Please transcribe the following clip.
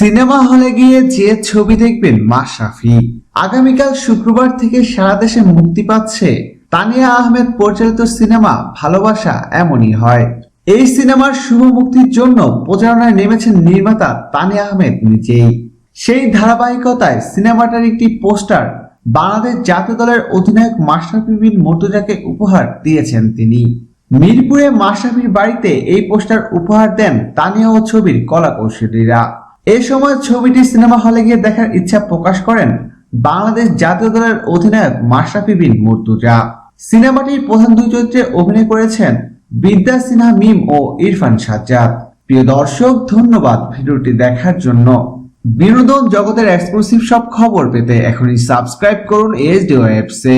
Cinema হলে গিয়ে যে ছবি দেখবেন, মাশরাফি। আগামীকাল শুক্রবার থেকে সারা দেশে মুক্তি পাচ্ছে তানিয়া আহমেদ পরিচালিত সিনেমা ভালোবাসা এমনই হয়। এই সিনেমার শুভ মুক্তির জন্য প্রচারণায় নেমেছেন নির্মাতা তানিয়া আহমেদ নিজেই। সেই ধারাবাহিকতায় সিনেমাটার একটি পোস্টার বাংলাদেশ জাতীয় দলের অধিনায়ক মাশরাফি বিন মুর্তজাকে উপহার দিয়েছেন তিনি। মিরপুরে মাশরাফির বাড়িতে এই পোস্টার উপহার দেন তানিয়া ও ছবির কলা কৌশলীরা এ সময় ছবিটি সিনেমা হলে গিয়ে দেখার ইচ্ছা প্রকাশ করেন বাংলাদেশ জাতীয় দলের অধিনায়ক মাশরাফি বিন মুর্তুজা। সিনেমাটির প্রধান দুই চরিত্রে অভিনয় করেছেন বিদ্যা সিনহা, মিম ও ইরফান সাজ্জাদ। প্রিয় দর্শক, ধন্যবাদ ভিডিওটি দেখার জন্য। বিনোদন জগতের এক্সক্লুসিভ সব খবর পেতে এখনই সাবস্ক্রাইব করুন এইচডি ওয়েবসে